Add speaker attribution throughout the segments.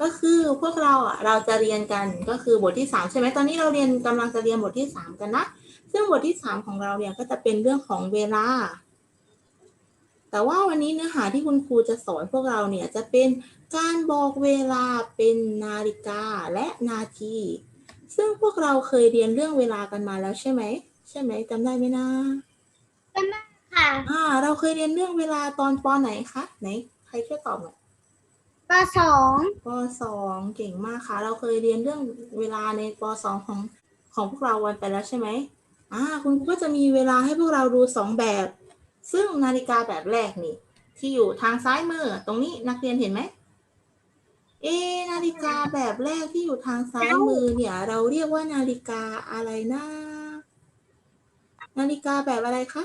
Speaker 1: ก็คือพวกเราอะเราจะเรียนกันก็คือบทที่สามใช่ไหมตอนนี้เราเรียนกำลังจะเรียนบทที่สามกันนะ ซึ่งบทที่สามของเราเนี่ยก็จะเป็นเรื่องของเวลา แต่ว่าวันนี้เนื้อหาที่คุณครูจะสอนพวกเราเนี่ยจะเป็นการบอกเวลาเป็นนาฬิกาและนาที ซึ่งพวกเราเคยเรียนเรื่องเวลากันมาแล้วใช่ไหมใช่ไหมจำได้ไหมนะ
Speaker 2: ค่ะ
Speaker 1: อ่าเราเคยเรียนเรื่องเวลาตอนปไหนคะไหนใครช่วยตอบหน่อย
Speaker 2: ปสอง
Speaker 1: ปสองเก่งมากค่ะ เราเคยเรียนเรื่องเวลาในปสองของของพวกเราวันไปแล้วใช่ไหมอ่าคุณครูก็จะมีเวลาให้พวกเราดูสองแบบ ซึ่งนาฬิกาแบบแรกนี่ ที่อยู่ทางซ้ายมือตรงนี้นักเรียนเห็นไหมเอะนาฬิกาแบบแรกที่อยู่ทางซ้ายมือเนี่ย เราเรียกว่านาฬิกาอะไรนะนาฬิกาแบบอะไรคะ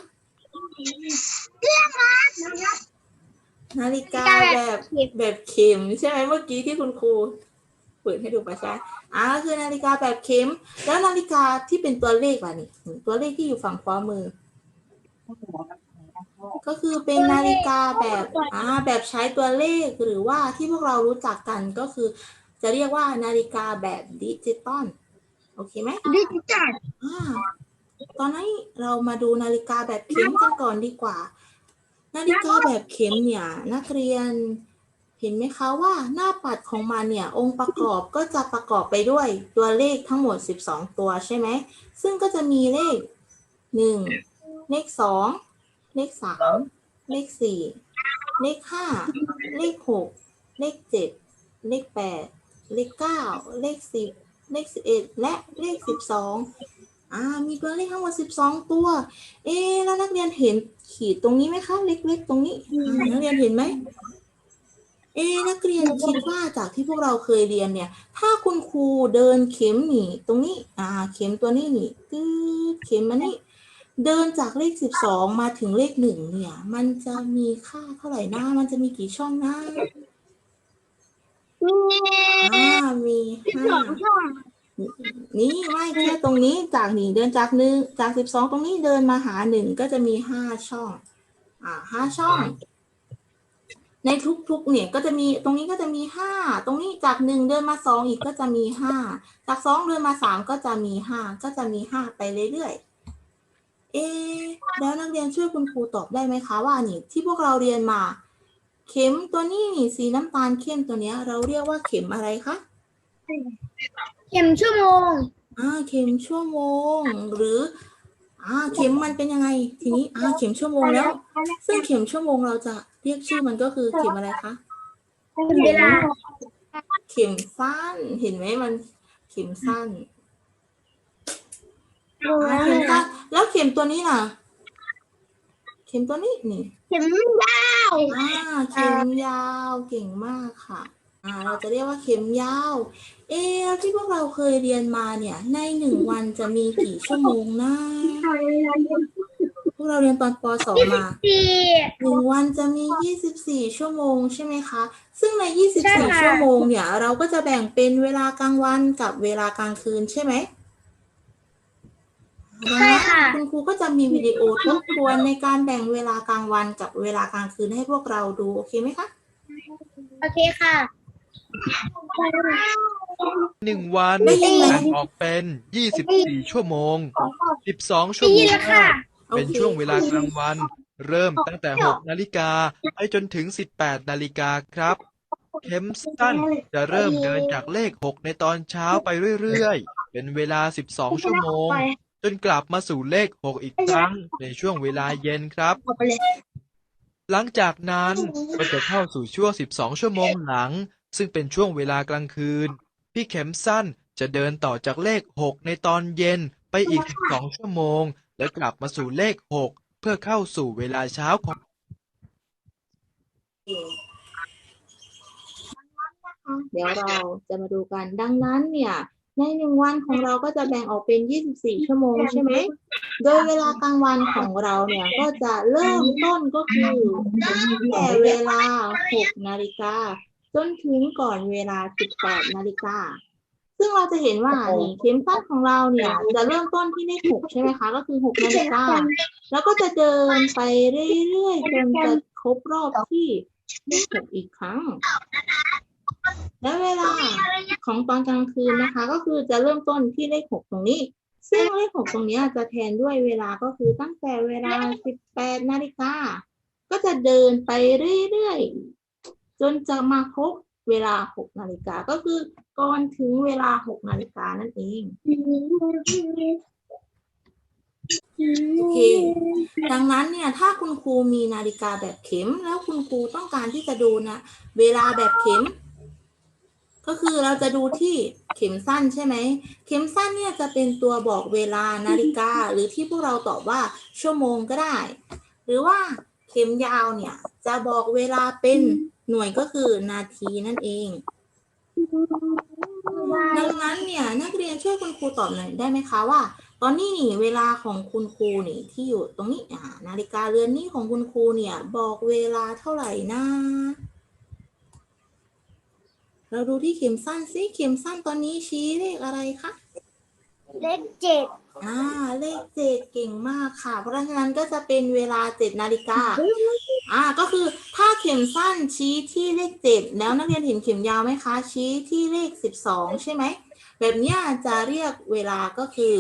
Speaker 1: นาฬิกาแบบแบบเข็มใช่ไหมเมื่อกี้ที่คุณครูเปิดให้ดูไปใช่อ่าคือนาฬิกาแบบเข็ม แล้วนาฬิกาที่เป็นตัวเลขล่ะนี่ ตัวเลขที่อยู่ฝั่งขวามือ ก็คือเป็นนาฬิกาแบบอ่าแบบใช้ตัวเลขหรือว่าที่พวกเรารู้จักกันก็คือ จะเรียกว่านาฬิกาแบบดิจิตอลโอเคไหม
Speaker 2: ดิจิตอล
Speaker 1: อ่าตอนนี้เรามาดูนาฬิกาแบบเข็มกันก่อนดีกว่า นาฬิกาแบบเข็มเนี่ยนักเรียนเห็นไหมคะว่าหน้าปัดของมันเนี่ยองค์ประกอบก็จะประกอบไปด้วยตัวเลขทั้งหมด 12 ตัวใช่ไหม ซึ่งก็จะมีเลข 1 เลข 2 เลข 3 เลข 4 เลข 5 เลข 6 เลข 7 เลข 8 เลข 9 เลข 10 เลข 11 และเลข 12 อ่ามีตัวเลขทั้งหมด12ตัว เอ๊ะแล้วนักเรียนเห็นขีดตรงนี้ไหมคะเล็กๆ ตรงนี้อ่านักเรียนเห็นไหมเอ๊ะนักเรียนคิดว่าจากที่พวกเราเคยเรียนเนี่ย ถ้าคุณครูเดินเข็มหนีตรงนี้ อ่า เข็มตัวนี้นี่ตืดเข็มมานี่ เดินจากเลข12มาถึงเลขหนึ่งเนี่ย มันจะมีค่าเท่าไหร่นะมันจะมีกี่ช่องนะ
Speaker 2: มี
Speaker 1: อ่ามีห้า
Speaker 2: สองช่อง
Speaker 1: นี่ไม่แค่ตรงนี้จากหนึ่งเดินจากหนึ่งจากสิบสองตรงนี้เดินมาหาหนึ่งก็จะมีห้าช่อง อ่าห้าช่อง ในทุกๆ เนี่ยก็จะมีตรงนี้ก็จะมีห้าตรงนี้จากหนึ่งเดินมาสองอีกก็จะมีห้าจากสองเดินมาสามก็จะมีห้าก็จะมีห้าไปเรื่อยๆเอะแล้วนักเรียนช่วยคุณครูตอบได้ไหมคะว่านี่ที่พวกเราเรียนมา เข็มตัวนี้นี่สีน้ำตาลเข้มตัวเนี้ย เราเรียกว่าเข็มอะไรคะ
Speaker 2: เข็มชั่วโมง
Speaker 1: อ่าเข็มชั่วโมง หรือ อ่า เข็มมันเป็นยังไง ทีนี้ อ่า เข็มชั่วโมงแล้ว ซึ่งเข็มชั่วโมงเราจะเรียกชื่อมันก็คือเข็มอะไรคะ
Speaker 2: เวลา
Speaker 1: เข็มสั้น เห็นไหมมัน เข็มสั้นอ่าเข็มสั้นแล้วเข็มตัวนี้ล่ะ เข็มตัวนี้นี่
Speaker 2: เข็มยาว
Speaker 1: อ่าเข็มยาวเก่งมากค่ะ อ่า เราจะเรียกว่าเข็มยาว เอ๊ะแล้วที่พวกเราเคยเรียนมาเนี่ย ในหนึ่งวันจะมีกี่ชั่วโมงนะพวกเราเรียนตอนป .2 มา
Speaker 2: สี่
Speaker 1: หนึ่งวันจะมี 24 ชั่วโมงใช่ไหมคะ ซึ่งใน
Speaker 2: ใช่ค่ะ
Speaker 1: 24 ชั่วโมงเนี่ย เราก็จะแบ่งเป็นเวลากลางวันกับเวลากลางคืนใช่ไหม
Speaker 2: ใช่ค่ะ
Speaker 1: คุณครูก็จะมีวิดีโอทบทวนในการแบ่งเวลากลางวันกับเวลากลางคืนให้พวกเราดู โอเคไหมคะ
Speaker 2: โอเคค่ะ
Speaker 3: หนึ่งวัน
Speaker 1: ได้ยินไหม
Speaker 3: แบ่งออกเป็นยี่สิบสี่ชั่วโมงสิบสองชั่ว
Speaker 2: ได้
Speaker 3: โม
Speaker 2: ยิน
Speaker 3: ง
Speaker 2: แล้วค่ะ
Speaker 3: เป็นช่วงเวลากลางวัน เริ่มตั้งแต่หกนาฬิกาไปจนถึงสิบแปดนาฬิกาครับ เข็มสั้นจะเริ่มเดินจากเลขหกในตอนเช้าไปเรื่อยๆ เป็นเวลาสิบสองชั่วโมง จนกลับมาสู่เลขหกอีกครั้งในช่วงเวลาเย็นครับ
Speaker 2: ออกไปเลย
Speaker 3: หลังจากนั้นก็จะเข้าสู่ช่วง 12 ชั่วโมงหลัง ซึ่งเป็นช่วงเวลากลางคืน พี่เข็มสั้นจะเดินต่อจากเลข6ในตอนเย็นไปอีก12ชั่วโมง แล้วกลับมาสู่เลข6เพื่อเข้าสู่เวลาเช้าของ
Speaker 1: เดี๋ยวเราจะมาดูกันดังนั้นเนี่ย ในหนึ่งวันของเราก็จะแบ่งออกเป็น 24 ชั่วโมงใช่ไหม โดยเวลากลางวันของเราเนี่ยก็จะเริ่มต้นก็คือตั้งแต่เวลา 6 นาฬิกา จนถึงก่อนเวลา 18 นาฬิกา ซึ่งเราจะเห็นว่านี่เข็มสั้นของเราเนี่ยจะเริ่มต้นที่เลข6ใช่ไหมคะ ก็คือ 6 นาฬิกา แล้วก็จะเดินไปเรื่อยๆจนจะครบรอบที่เลข6อีกครั้ง และเวลาของตอนกลางคืนนะคะ ก็คือจะเริ่มต้นที่เลขหกตรงนี้ ซึ่งเลขหกตรงเนี้ยจะแทนด้วยเวลาก็คือตั้งแต่เวลาสิบแปดนาฬิกา ก็จะเดินไปเรื่อยๆ จนจะมาครบเวลาหกนาฬิกาก็คือก่อนถึงเวลาหกนาฬิกานั่นเอง โอเค ดังนั้นเนี่ยถ้าคุณครูมีนาฬิกาแบบเข็ม แล้วคุณครูต้องการที่จะดูนะเวลาแบบเข็ม ก็คือเราจะดูที่เข็มสั้นใช่ไหม เข็มสั้นเนี่ยจะเป็นตัวบอกเวลานาฬิกา หรือที่พวกเราตอบว่าชั่วโมงก็ได้ หรือว่าเข็มยาวเนี่ยจะบอกเวลาเป็น หน่วยก็คือนาทีนั่นเอง ดังนั้นเนี่ยนักเรียนช่วยคุณครูตอบหน่อยได้ไหมคะว่า ตอนนี้นี่เวลาของคุณครูนี่ที่อยู่ตรงนี้อ่านาฬิกาเรือนนี้ของคุณครูเนี่ย บอกเวลาเท่าไหร่นะเราดูที่เข็มสั้นสิเข็มสั้นตอนนี้ชี้เลขอะไรคะ
Speaker 2: เลขเจ็ด
Speaker 1: อ่าเลขเจ็ดเก่งมากค่ะ เพราะฉะนั้นก็จะเป็นเวลาเจ็ดนาฬิกาอ่าก็คือถ้าเข็มสั้นชี้ที่เลขเจ็ดแล้วนักเรียนเห็นเข็มยาวไหมคะ ชี้ที่เลขสิบสองใช่ไหมแบบเนี้ยจะเรียกเวลาก็คือ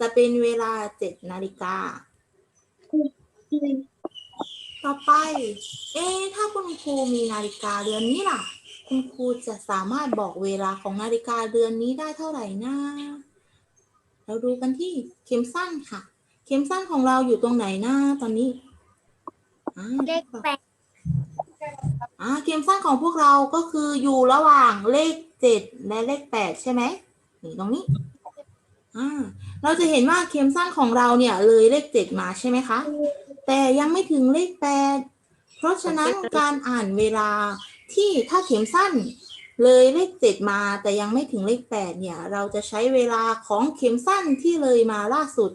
Speaker 1: จะเป็นเวลาเจ็ดนาฬิกาต่อไป เอ๊ะถ้าคุณครูมีนาฬิกาเรือนนี้ล่ะ คุณครูจะสามารถบอกเวลาของนาฬิกาเรือนนี้ได้เท่าไหร่นะ เราดูกันที่เข็มสั้นค่ะ เข็มสั้นของเราอยู่ตรงไหนนะตอนนี้อ่า
Speaker 2: เลขแปด
Speaker 1: อ่าเข็มสั้นของพวกเราก็คืออยู่ระหว่างเลขเจ็ดและเลขแปดใช่ไหมนี่ตรงนี้อ่าเราจะเห็นว่าเข็มสั้นของเราเนี่ยเลยเลขเจ็ดมาใช่ไหมคะ แต่ยังไม่ถึงเลขแปดเพราะฉะนั้นการอ่านเวลาที่ถ้าเข็มสั้น เลยเลขเจ็ดมาแต่ยังไม่ถึงเลขแปดเนี่ย เราจะใช้เวลาของเข็มสั้นที่เลยมาล่าสุด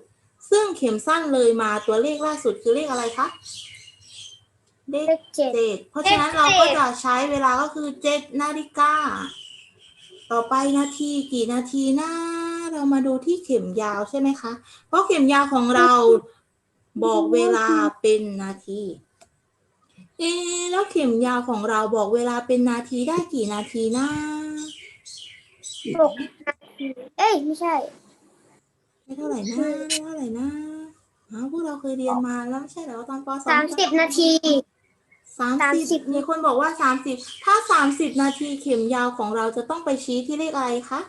Speaker 1: ซึ่งเข็มสั้นเลยมาตัวเลขล่าสุดคือเลขอะไรคะเล
Speaker 2: เล
Speaker 1: ข
Speaker 2: ขเจ็ด
Speaker 1: เจ็ดเพราะฉะนั้นเราก็จะใช้เวลาก็คือเจ็ดนาฬิกาต่อไปนาทีกี่นาทีนะเรามาดูที่เข็มยาวใช่ไหมคะ เพราะเข็มยาวของเราบอกเวลาเป็นนาที เอ๊ะแล้วเข็มยาวของเราบอกเวลาเป็นนาทีได้กี่นาทีนะ
Speaker 2: หกนาทีเอ้ย ไม่ใช่
Speaker 1: ได้เท่าไหร่นะได้เท่าไหร่นะอ้าวพวกเราเคยเรียนมาแล้วไม่ใช่เหรอตอนปสอง
Speaker 2: สามสิบนาที
Speaker 1: สาม
Speaker 2: สามสิ
Speaker 1: สิบบมีคนบอกว่าสามสิบถ้าสามสิบนาทีเข็มยาวของเราจะต้องไปชี้ที่เลขอะไรคะ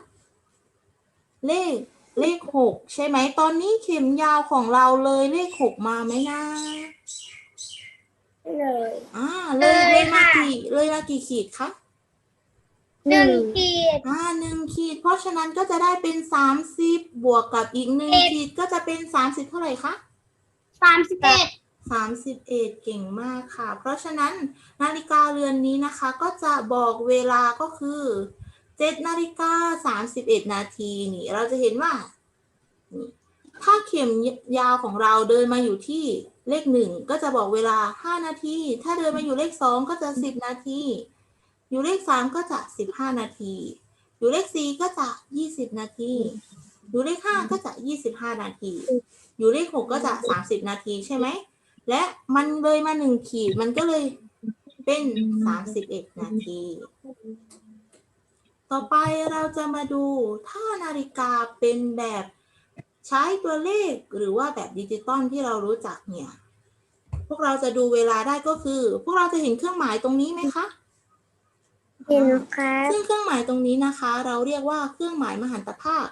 Speaker 1: เลขเลขหกใช่ไหมตอนนี้เข็มยาวของเราเลยเลขหกมาไหมนะ
Speaker 2: เลย
Speaker 1: อ่าเลย
Speaker 2: เลย
Speaker 1: เลยมา
Speaker 2: ค่ะ
Speaker 1: กี่เลยมากี่ขีดคะ
Speaker 2: หนึ่งขีด
Speaker 1: อ่าหนึ่งขีด เพราะฉะนั้นก็จะได้เป็นสามสิบบวกกับอีกหนึ่ง
Speaker 2: เอ็ด
Speaker 1: ขีดก็จะเป็นสามสิบเท่าไหร่คะ
Speaker 2: สามสิบเอ็ด
Speaker 1: สามสิบเอ็ดเก่งมากค่ะ เพราะฉะนั้นนาฬิกาเรือนนี้นะคะ ก็จะบอกเวลาก็คือเจ็ดนาฬิกาสามสิบเอ็ดนาทีนี่ เราจะเห็นว่านี่ถ้าเข็มยาวของเราเดินมาอยู่ที่ เลขหนึ่งก็จะบอกเวลาห้านาที ถ้าเดินมาอยู่เลขสองก็จะสิบนาที อยู่เลขสามก็จะสิบห้านาที อยู่เลขสี่ก็จะยี่สิบนาที อยู่เลขห้าก็จะยี่สิบห้านาที อยู่เลขหกก็จะสามสิบนาทีใช่ไหม และมันเลยมาหนึ่งขีดมันก็เลยเป็นสามสิบเอ็ดนาที ต่อไปเราจะมาดูถ้านาฬิกาเป็นแบบ ใช้ตัวเลขหรือว่าแบบดิจิตอลที่เรารู้จักเนี่ย พวกเราจะดูเวลาได้ก็คือ พวกเราจะเห็นเครื่องหมายตรงนี้ไหมคะ
Speaker 2: เห็นครับ
Speaker 1: ซึ่งเครื่องหมายตรงนี้นะคะ เราเรียกว่าเครื่องหมายมหันตภาค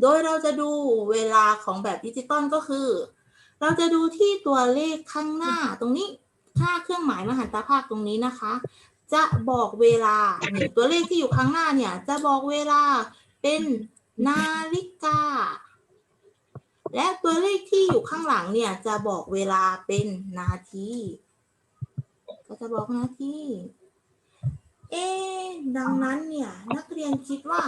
Speaker 1: โดยเราจะดูเวลาของแบบดิจิตอลก็คือ เราจะดูที่ตัวเลขข้างหน้าตรงนี้ถ้าเครื่องหมายมหันตภาคตรงนี้นะคะ จะบอกเวลานี่ตัวเลขที่อยู่ข้างหน้าเนี่ย จะบอกเวลาเป็นนาฬิกา และตัวเลขที่อยู่ข้างหลังเนี่ยจะบอกเวลาเป็นนาที ก็จะบอกนาที เอ๊ดังนั้นเนี่ยนักเรียนคิดว่า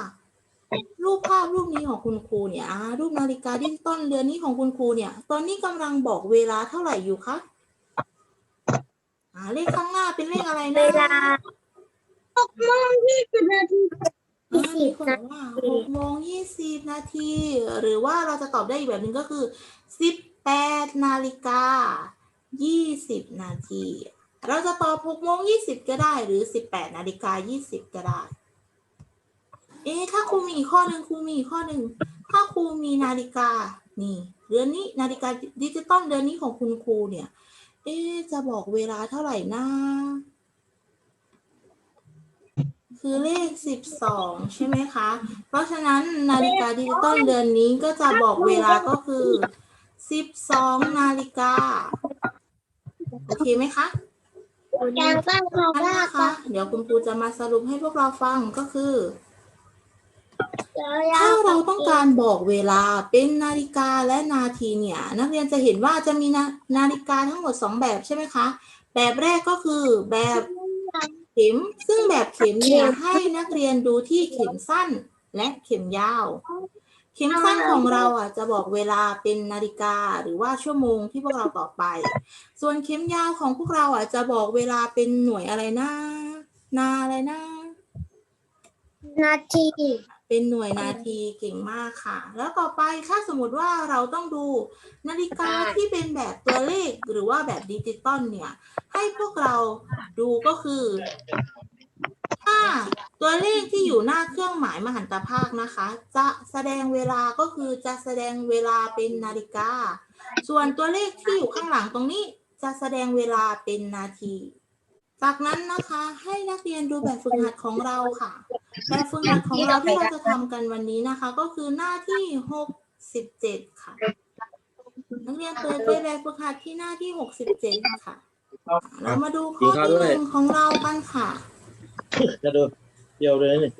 Speaker 1: รูปภาพรูปนี้ของคุณครูเนี่ยรูปนาฬิกาดิจิตอลเรือนนี้ของคุณครูเนี่ย ตอนนี้กำลังบอกเวลาเท่าไหร่อยู่คะอ่าเลขข้างหน้าเป็นเลขอะไรนะ
Speaker 2: เวลาหกโมงยี่สิบนาที
Speaker 1: อ่ามีคนบอกว่าหกโมงยี่สิบนาที หรือว่าเราจะตอบได้อีกแบบหนึ่งก็คือสิบแปดนาฬิกายี่สิบนาที เราจะตอบหกโมงยี่สิบก็ได้ หรือสิบแปดนาฬิกายี่สิบก็ได้ เอ๊ะถ้าครูมีอีกข้อหนึ่งครูมีอีกข้อหนึ่งถ้าครูมีนาฬิกานี่เดือนนี้นาฬิกาดิจิตอลเดือนนี้ของคุณครูเนี่ย เอ๊จะบอกเวลาเท่าไหร่นะ คือเลขสิบสองใช่ไหมคะ เพราะฉะนั้นนาฬิกาดิจิตอลเดือนนี้ก็จะบอกเวลาก็คือสิบสองนาฬิกา โอเคไหมคะ
Speaker 2: การตั้งคำ
Speaker 1: อัน
Speaker 2: ว่า
Speaker 1: นะคะ เดี๋ยวคุณครูจะมาสรุปให้พวกเราฟังก็คือ
Speaker 2: ถ้า
Speaker 1: ถ้าเราต้องการบอกเวลาเป็นนาฬิกาและนาทีเนี่ย นักเรียนจะเห็นว่าจะมีนานาฬิกาทั้งหมด 2 แบบใช่ไหมคะ แบบแรกก็คือแบบเข็ม ซึ่งแบบเข็มเนี่ยให้นักเรียนดูที่เข็มสั้นและเข็มยาว เข็มสั้นของเราอะจะบอกเวลาเป็นนาฬิกาหรือว่าชั่วโมงที่พวกเราต่อไป ส่วนเข็มยาวของพวกเราอะจะบอกเวลาเป็นหน่วยอะไรนะนาอะไรนะ
Speaker 2: นาที
Speaker 1: เป็นหน่วยนาทีเก่งมากค่ะ แล้วต่อไปถ้าสมมติว่าเราต้องดูนาฬิกาที่เป็นแบบตัวเลขหรือว่าแบบดิจิตอลเนี่ย ให้พวกเราดูก็คือ ถ้าตัวเลขที่อยู่หน้าเครื่องหมายมหันตภาคนะคะ จะแสดงเวลาก็คือจะแสดงเวลาเป็นนาฬิกา ส่วนตัวเลขที่อยู่ข้างหลังตรงนี้จะแสดงเวลาเป็นนาที จากนั้นนะคะให้นักเรียนดูแบบฝึกหัดของเราค่ะ แบบฝึกหัดของเราที่เราจะทำกันวันนี้นะคะ ก็คือหน้าที่หกสิบเจ็ดค่ะ นักเรียนเปิดไปแบบฝึกหัดที่หน้าที่หกสิบเจ็ดค่ะ เรามาดูข้อที่หนึ่งของเรากันค่ะ
Speaker 4: จะดูเดียวเลยนี่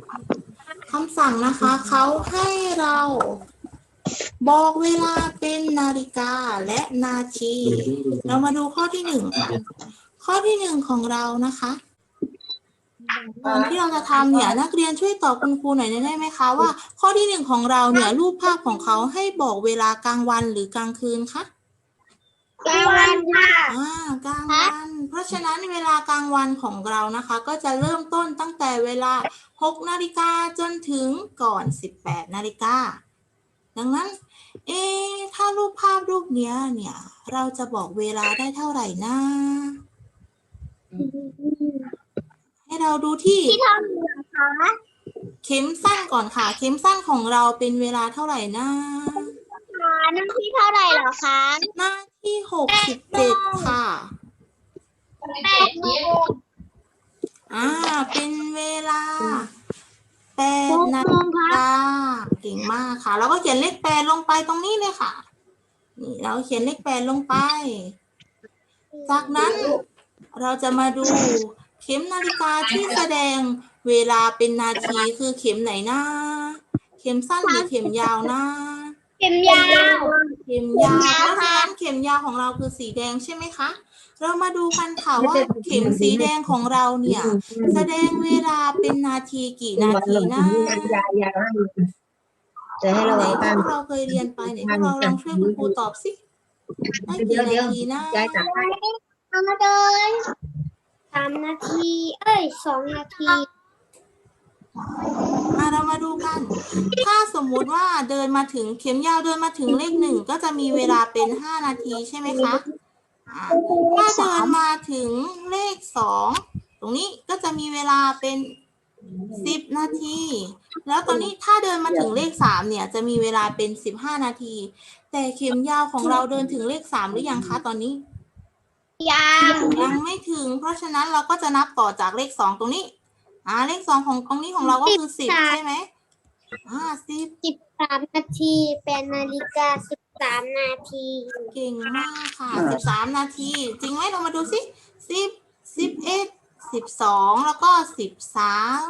Speaker 1: คำสั่งนะคะเขาให้เราบอกเวลาเป็นนาฬิกาและนาที เรามาดูข้อที่หนึ่งค่ะ ข้อที่หนึ่งของเรานะคะก่อนที่เราจะทำเนี่ยนักเรียนช่วยตอบคุณครูหน่อยได้ไหมคะว่า ข้อที่หนึ่งของเราเนี่ยรูปภาพของเขาให้บอกเวลากลางวันหรือกลางคืนคะ
Speaker 2: กลางวันค่ะ
Speaker 1: อ่ากลางวัน เพราะฉะนั้นเวลากลางวันของเรานะคะ ก็จะเริ่มต้นตั้งแต่เวลา6นาฬิกาจนถึงก่อน 18นาฬิกาดังนั้น เอ๊ะถ้ารูปภาพรูปเนี้ยเนี่ย เราจะบอกเวลาได้เท่าไหร่นะ ให้เราดูที่
Speaker 2: ที่ทำเหรอคะ
Speaker 1: เข็มสั้นก่อนค่ะ เข็มสั้นของเราเป็นเวลาเท่าไหร่นะ
Speaker 2: หาน้ำที่เท่าไหร่เหรอคะ
Speaker 1: หน้าที่67ค่ะ
Speaker 2: แปดโมง
Speaker 1: อ่า เป็นเวลาแป
Speaker 2: ห
Speaker 1: ด
Speaker 2: ก
Speaker 1: นา
Speaker 2: โม
Speaker 1: ฬิ
Speaker 2: งค่ะ
Speaker 1: กาเก่งมากค่ะ แล้วก็เขียนเลขแปดลงไปตรงนี้เลยค่ะ นี่เราเขียนเลขแปดลงไป จากนั้น เราจะมาดูเข็มนาฬิกาที่แสดงเวลาเป็นนาทีคือเข็มไหนนะเข็มสั้นหรือเข็มยาวนะ
Speaker 2: เข็มยาว
Speaker 1: เข็มยาวเพราะฉะนั้นเข็มยาวของเราคือสีแดงใช่ไหมคะ เรามาดูกันค่ะว่าเข็มสีแดงของเราเนี่ย แสดงเวลาเป็นนาทีกี่นาทีนะ
Speaker 5: จะให้เรา
Speaker 1: ไหน
Speaker 5: ไว้
Speaker 1: ที่
Speaker 5: บ้าง
Speaker 1: พวกเราเคยเรียนไปไหนพวกเราลองช่วยคุณครูตอบสิได้กี่นาทีนะ
Speaker 5: ยา
Speaker 2: เอามาเลยสามนาที เอ้ยสองนาที
Speaker 1: มาเรามาดูกัน ถ้าสมมุติว่าเดินมาถึงเข็มยาวเดินมาถึงเลขหนึ่งก็จะมีเวลาเป็นห้านาทีใช่ไหมคะอ่าถ้าเดินมาถึงเลขสองตรงนี้ก็จะมีเวลาเป็นสิบนาที แล้วตอนนี้ถ้าเดินมาถึงเลขสามเนี่ย จะมีเวลาเป็นสิบห้านาที แต่เข็มยาวของเราเดินถึงเลขสามหรือยังคะตอนนี้
Speaker 2: ยาว
Speaker 1: ยังไม่ถึง เพราะฉะนั้นเราก็จะนับต่อจากเลขสองตรงนี้ อ่า เลขสองของตรงนี้ของเราก็คือสิบใช่ไหมอ่าสิบ
Speaker 2: สิบสามนาทีเป็นนาฬิกาสิบสามนาที
Speaker 1: เก่งมากค่ะสิบสามนาที จริงไหมเรามาดูสิสิบสิบเอ็ดสิบสองแล้วก็สิบสาม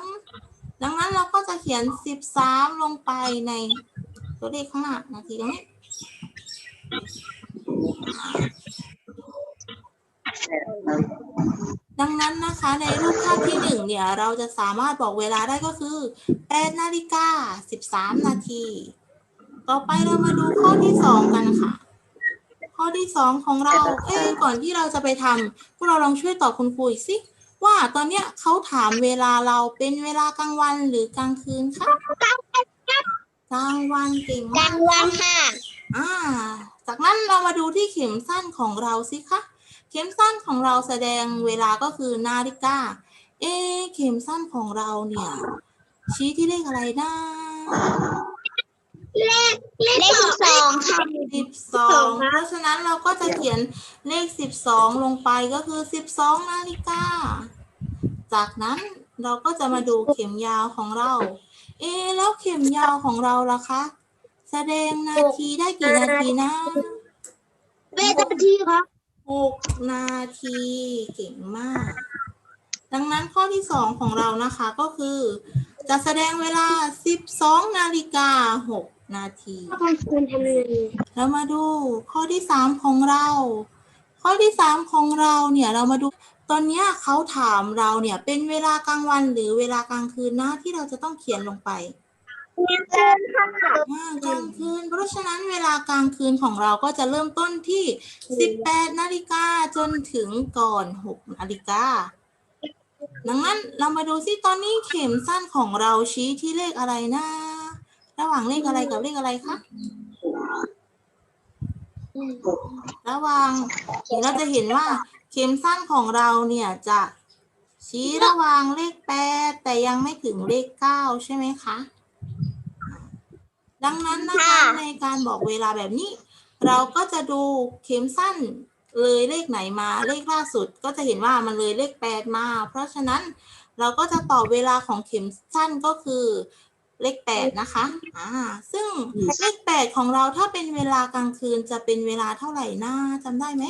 Speaker 1: ดังนั้นเราก็จะเขียนสิบสามลงไปในตัวเลขข้างหน้านาทีตรงนี้ ดังนั้นนะคะในรูปภาพที่หนึ่งเนี่ยเราจะสามารถบอกเวลาได้ก็คือ8นาฬิกา13นาที ต่อไปเรามาดูข้อที่สองกันค่ะ ข้อที่สองของเรา เอ้ยก่อนที่เราจะไปทำพวกเราลองช่วยตอบคุณครูอีกสิว่าตอนเนี้ยเขาถามเวลาเราเป็นเวลากลางวันหรือกลางคืนคะกลางวันเก่ง
Speaker 2: ก
Speaker 1: มา
Speaker 2: ลากงวันค่ะ
Speaker 1: อ่า จากนั้นเรามาดูที่เข็มสั้นของเราสิคะ เข็มสั้นของเราแสดงเวลาก็คือนาฬิกา เอะเข็มสั้นของเราเนี่ย ชี้ที่เลขอะไรนะ
Speaker 2: เลขสิบสองค่ะ
Speaker 1: สิบสองเพราะฉะนั้นเราก็จะเขียนเลขสิบสองลงไปก็คือสิบสองนาฬิกา จากนั้นเราก็จะมาดูเข็มยาวของเรา เอะแล้วเข็มยาวของเราล่ะคะ แสดงนาทีได้กี่นาทีนะ
Speaker 2: เวนาทีครับ
Speaker 1: หกนาทีเก่งมาก ดังนั้นข้อที่สองของเรานะคะก็คือ จะแสดงเวลา12นาฬิกา6นาที
Speaker 2: กลางคืนทำยังไง
Speaker 1: แล้วมาดูข้อที่สามของเรา ข้อที่สามของเราเนี่ยเรามาดูตอนเนี้ยเขาถามเราเนี่ยเป็นเวลากลางวันหรือเวลากลางคืนนะที่เราจะต้องเขียนลงไป
Speaker 2: เกินค่ะ
Speaker 1: อ่ากลางคืน เพราะฉะนั้นเวลากลางคืนของเราก็จะเริ่มต้นที่ 18 นาฬิกาจนถึงก่อน 6 นาฬิกา ดังนั้นเรามาดูซิตอนนี้เข็มสั้นของเราชี้ที่เลขอะไรนะ ระหว่างเลขอะไรกับเลขอะไรคะ ระหว่างเดี๋ยวเราจะเห็นว่าเข็มสั้นของเราเนี่ยจะชี้ระหว่างเลขแปดแต่ยังไม่ถึงเลขเก้าใช่ไหมคะ ดังนั้นนะคะในการบอกเวลาแบบนี้ เราก็จะดูเข็มสั้นเลยเลขไหนมาเลขล่าสุด ก็จะเห็นว่ามันเลยเลขแปดมา เพราะฉะนั้นเราก็จะตอบเวลาของเข็มสั้นก็คือเลขแปดนะคะ อ่า ซึ่งเลขแปดของเราถ้าเป็นเวลากลางคืนจะเป็นเวลาเท่าไหร่นะจำได้ไหม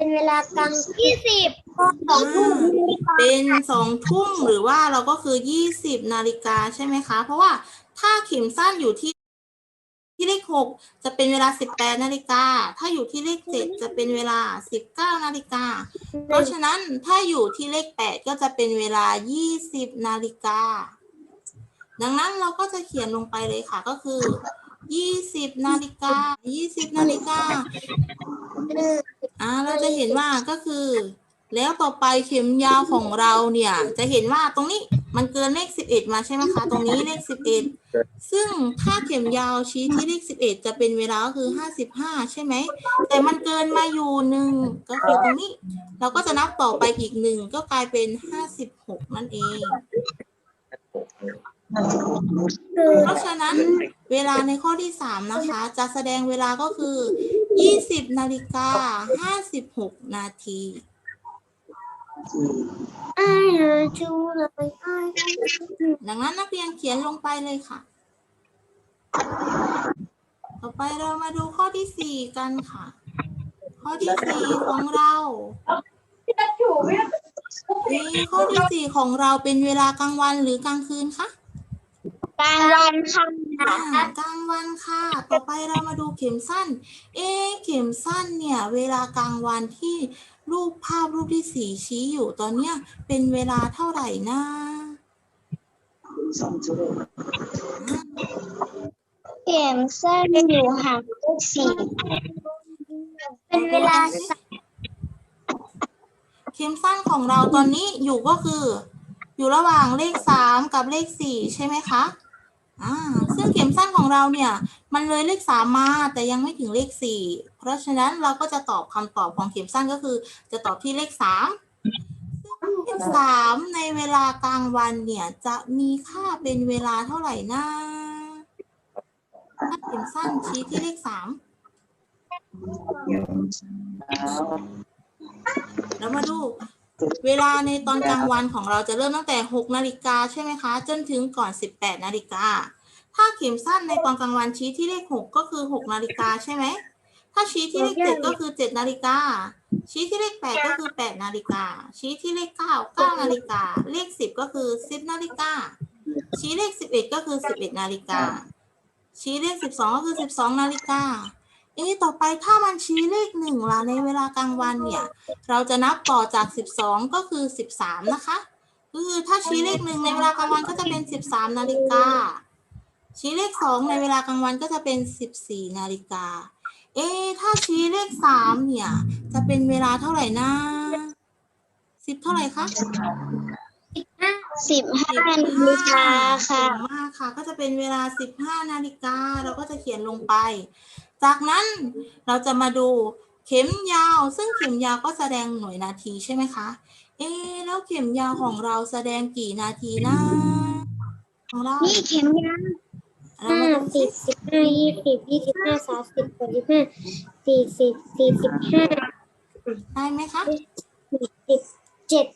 Speaker 2: เป็นเวลากลางยี่สิบสองทุ่ม
Speaker 1: เป็นสองทุ่มหรือว่าเราก็คือยี่สิบนาฬิกาใช่ไหมคะ เพราะว่าถ้าเข็มสั้นอยู่ที่ที่เลขหกจะเป็นเวลาสิบแปดนาฬิกา ถ้าอยู่ที่เลขเจ็ดจะเป็นเวลาสิบเก้านาฬิกา เพราะฉะนั้นถ้าอยู่ที่เลขแปดก็จะเป็นเวลายี่สิบนาฬิกา ดังนั้นเราก็จะเขียนลงไปเลยค่ะก็คือ ยี่สิบนาฬิกายี่สิบนาฬิกาอ่าเราจะเห็นว่าก็คือ แล้วต่อไปเข็มยาวของเราเนี่ย จะเห็นว่าตรงนี้มันเกินเลขสิบเอ็ดมาใช่ไหมคะ ตรงนี้เลขสิบเอ็ดซึ่งถ้าเข็มยาวชี้ที่เลขสิบเอ็ดจะเป็นเวลาก็คือห้าสิบห้าใช่ไหม แต่มันเกินมาอยู่หนึ่งก็คือตรงนี้ เราก็จะนับต่อไปอีกหนึ่งก็กลายเป็นห้าสิบหกนั่นเอง เพราะฉะนั้นเวลาในข้อที่สามนะคะ จะแสดงเวลาก็คือยี่สิบนาฬิกาห้าสิบหกนาที
Speaker 2: ไอ้เออจูเลยไอ้
Speaker 1: ดังนั้นนักเรียนเขียนลงไปเลยค่ะ ต่อไปเรามาดูข้อที่สี่กันค่ะ ข้อที่สี่ของเราเอ๊ะข้อที่สี่ของเราเป็นเวลากลางวันหรือกลางคืนคะ
Speaker 2: กลางวันค่ะ
Speaker 1: อ่ากลางวันค่ะ ต่อไปเรามาดูเข็มสั้น เอ๊ะเข็มสั้นเนี่ย เวลากลางวันที่รูปภาพรูปที่สีชี้อยู่ตอนเนี้ยเป็นเวลาเท่าไหร่นะ
Speaker 2: เข็มสั้นอยู่ห่างเลขสี่เป็นเวลาสาม
Speaker 1: เข็มสั้นของเราตอนนี้อยู่ก็คือ อยู่ระหว่างเลขสามกับเลขสี่ใช่ไหมคะ อ่าซึ่งเข็มสั้นของเราเนี่ย มันเลยเลขสามมาแต่ยังไม่ถึงเลขสี่เพราะฉะนั้นเราก็จะตอบคำตอบของเข็มสั้นก็คือ จะตอบที่เลขสามซึ่งเลขสามในเวลากลางวันเนี่ย จะมีค่าเป็นเวลาเท่าไหร่นะถ้าเข็มสั้นชี้ที่เลขสามแล้วมาดู เวลาในตอนกลางวันของเราจะเริ่มตั้งแต่ 6 นาฬิกาใช่ไหมคะ จนถึงก่อน 18 นาฬิกา ถ้าเข็มสั้นในตอนกลางวันชี้ที่เลข 6 ก็คือ 6 นาฬิกาใช่ไหม ถ้าชี้ที่เลข 7 ก็คือ 7 นาฬิกา ชี้ที่เลข 8 ก็คือ 8 นาฬิกา ชี้ที่เลข 9 9 นาฬิกา เลข 10 ก็คือ 10 นาฬิกา ชี้เลข 11 ก็คือ 11 นาฬิกา ชี้เลข 12 ก็คือ 12 นาฬิกา เอ๊ะต่อไปถ้ามันชี้เลขหนึ่งล่ะในเวลากลางวันเนี่ย เราจะนับต่อจาก 12 ก็คือ 13 นะคะก็คือถ้าชี้เลขหนึ่งในเวลากลางวันก็จะเป็น 13 นาฬิกา ชี้เลขสองในเวลากลางวันก็จะเป็น 14 นาฬิกา เอ๊ะถ้าชี้เลขสามเนี่ย จะเป็นเวลาเท่าไหร่นะสิบเท่าไหร่คะ
Speaker 2: สิบห้านาฬิกาค่ะ
Speaker 1: เก่งมากค่ะ ก็จะเป็นเวลา15นาฬิกาเราก็จะเขียนลงไป จากนั้นเราจะมาดูเข็มยาว ซึ่งเข็มยาวก็แสดงหน่วยนาทีใช่ไหมคะ เอ๊ะแล้วเข็มยาวของเราแสดงกี่นาทีนะของเรา
Speaker 2: นี่เข็มยาว
Speaker 1: เรา
Speaker 2: ห้า
Speaker 1: มาดู
Speaker 2: สิ
Speaker 1: สิ
Speaker 2: บสิบห้ายี่สิบยี่สิบห้าสามสิบสามสิบห้าสี่สิบสี่สิบห้า
Speaker 1: ได้ไหมคะ
Speaker 2: สี่สิบเจ็ด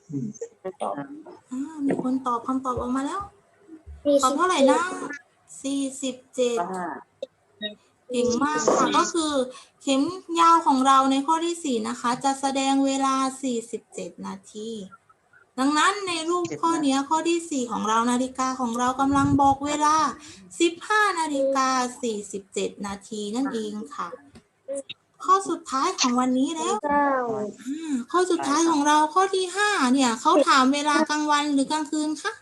Speaker 1: อ่ามีคนตอบคำตอบออกมาแล้ว
Speaker 2: สี่
Speaker 1: ตอบ
Speaker 2: สิบ
Speaker 1: เท่าไหร่นะสี่สิบเจ็ด เก่งมากค่ะก็คือเข็มยาวของเราในข้อที่สี่นะคะ จะแสดงเวลาสี่สิบเจ็ดนาที ดังนั้นในรูปข้อเนี้ยข้อที่สี่ของเรานาฬิกาของเรากำลังบอกเวลาสิบห้านาฬิกาสี่สิบเจ็ดนาทีนั่นเองค่ะ ข้อสุดท้ายของวันนี้แล้ว
Speaker 2: เก้า
Speaker 1: อ่าข้อสุดท้ายของเราข้อที่ห้าเนี่ยเขาถามเวลากลางวันหรือกลางคืนคะ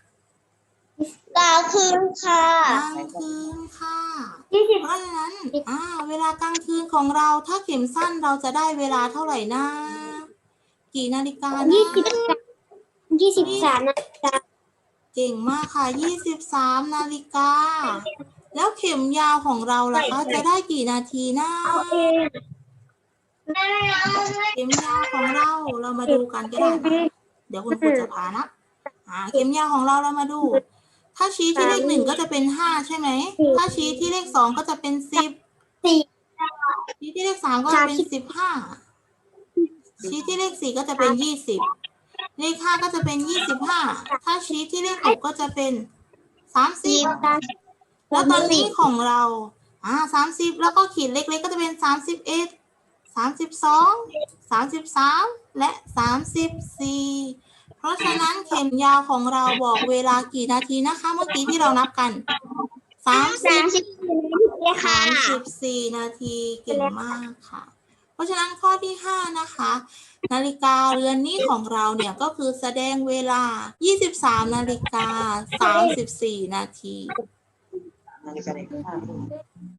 Speaker 2: กลางคืนค่ะ
Speaker 1: กลางคืนค่ะ
Speaker 2: ยี่สิบ
Speaker 1: เพราะฉะนั้นอ่าเวลากลางคืนของเราถ้าเข็มสั้นเราจะได้เวลาเท่าไหร่นะ กี่นาฬิกานะ
Speaker 2: ยี่สิบสามยี่สิบสามนาฬิกา
Speaker 1: เก่งมากค่ะยี่สิบสามนาฬิกา แล้วเข็มยาวของเราล่ะคะ จะได้กี่นาทีนะ เข็มยาวของเรา เรามาดูกันก็ได้นะเดี๋ยวคุณครูจะพานะอ่าเข็มยาวของเราเรามาดู ถ้าชี้ที่เลขหนึ่งก็จะเป็นห้าใช่ไหม ถ้าชี้ที่เลขสองก็จะเป็นสิบ
Speaker 2: สี่
Speaker 1: ชี้ที่เลขสามก็จะเป็นสิบห้า ชี้ที่เลขสี่ก็จะเป็นยี่สิบ เลขห้าก็จะเป็นยี่สิบห้า ถ้าชี้ที่เลขหกก็จะเป็นสามสิ
Speaker 2: สี่
Speaker 1: บแล้วตอนนี้ของเรา อ่าสามสิบแล้วก็ขีดเล็กๆก็จะเป็นสามสิบเอ็ดสามสิบสอง สามสิบสาม และสามสิบสี่ เพราะฉะนั้นเข็มยาวของเราบอกเวลากี่นาทีนะคะ เมื่อกี้ที่เรานับกันสามสิ
Speaker 2: สา
Speaker 1: บ
Speaker 2: มสิบสี่ค่ะ
Speaker 1: สามสิบสี่นาทีเก่งมากค่ะ เพราะฉะนั้นข้อที่ห้านะคะ นาฬิกาเรือนนี้ของเราเนี่ยก็คือแสดงเวลา 23นาฬิกา34นาที